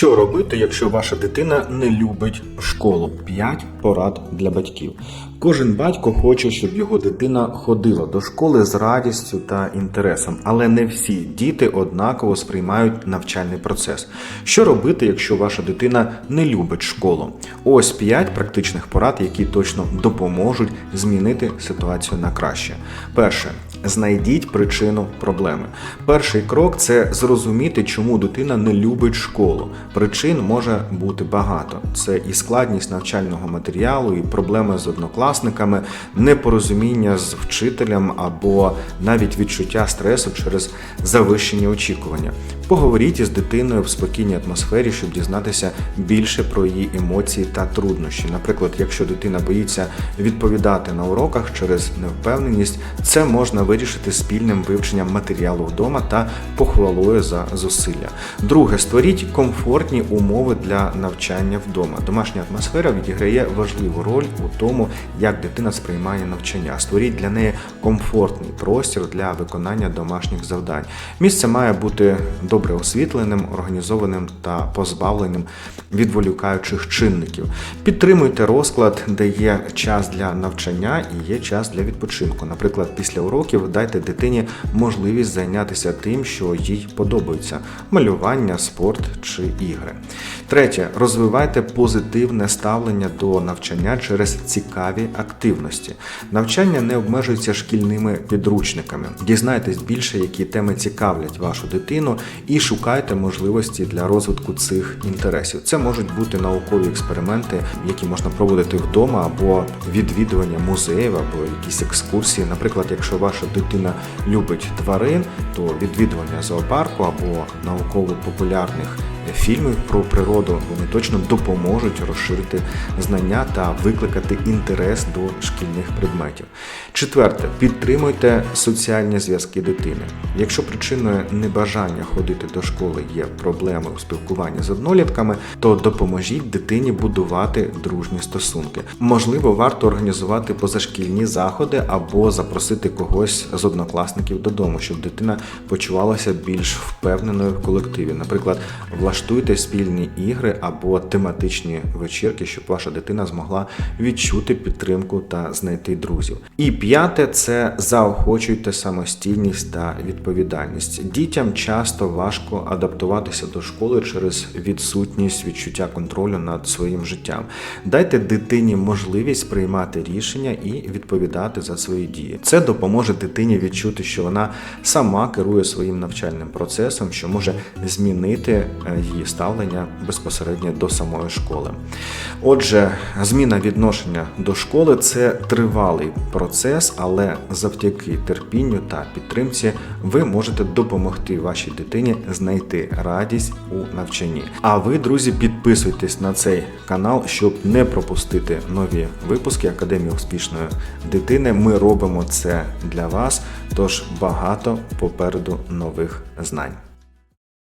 Що робити, якщо ваша дитина не любить школу? 5 порад для батьків. Кожен батько хоче, щоб його дитина ходила до школи з радістю та інтересом, але не всі діти однаково сприймають навчальний процес. Що робити, якщо ваша дитина не любить школу? Ось 5 практичних порад, які точно допоможуть змінити ситуацію на краще. Перше. Знайдіть причину проблеми. Перший крок це зрозуміти, чому дитина не любить школу. Причин може бути багато: це і складність навчального матеріалу, і проблеми з однокласниками, непорозуміння з вчителем або навіть відчуття стресу через завищені очікування. Поговоріть із дитиною в спокійній атмосфері, щоб дізнатися більше про її емоції та труднощі. Наприклад, якщо дитина боїться відповідати на уроках через невпевненість, це можна вирішити спільним вивченням матеріалу вдома та похвалою за зусилля. Друге, створіть комфортні умови для навчання вдома. Домашня атмосфера відіграє важливу роль у тому, як дитина сприймає навчання. Створіть для неї комфортний простір для виконання домашніх завдань. Місце має бути добре освітленим, організованим та позбавленим відволікаючих чинників. Підтримуйте розклад, де є час для навчання і є час для відпочинку. Наприклад, після уроків дайте дитині можливість зайнятися тим, що їй подобається: малювання, спорт чи ігри. Третє, розвивайте позитивне ставлення до навчання через цікаві активності. Навчання не обмежується шкільними підручниками. Дізнайтесь більше, які теми цікавлять вашу дитину, і шукайте можливості для розвитку цих інтересів. Це можуть бути наукові експерименти, які можна проводити вдома, або відвідування музеїв, або якісь екскурсії. Наприклад, якщо ваша дитина любить тварин, то відвідування зоопарку або науково-популярних фільмів про природу вони точно допоможуть розширити знання та викликати інтерес до шкільних предметів. Четверте, підтримуйте соціальні зв'язки дитини. Якщо причиною небажання ходити до школи є проблеми у спілкуванні з однолітками, то допоможіть дитині будувати дружні стосунки. Можливо, варто організувати позашкільні заходи або запросити когось з однокласників додому, щоб дитина почувалася більш впевненою в колективі. Наприклад, влаштуйте спільні ігри або тематичні вечірки, щоб ваша дитина змогла відчути підтримку та знайти друзів. І п'яте це заохочуйте самостійність та відповідальність. Дітям часто важко адаптуватися до школи через відсутність відчуття контролю над своїм життям. Дайте дитині можливість приймати рішення і відповідати за свої дії. Це допоможе дитині відчути, що вона сама керує своїм навчальним процесом, що може змінити е, її ставлення безпосередньо до самої школи. Отже, зміна відношення до школи це тривалий процес, але завдяки терпінню та підтримці ви можете допомогти вашій дитині знайти радість у навчанні. А ви, друзі, підписуйтесь на цей канал, щоб не пропустити нові випуски Академії успішної дитини. Ми робимо це для вас, тож багато попереду нових знань.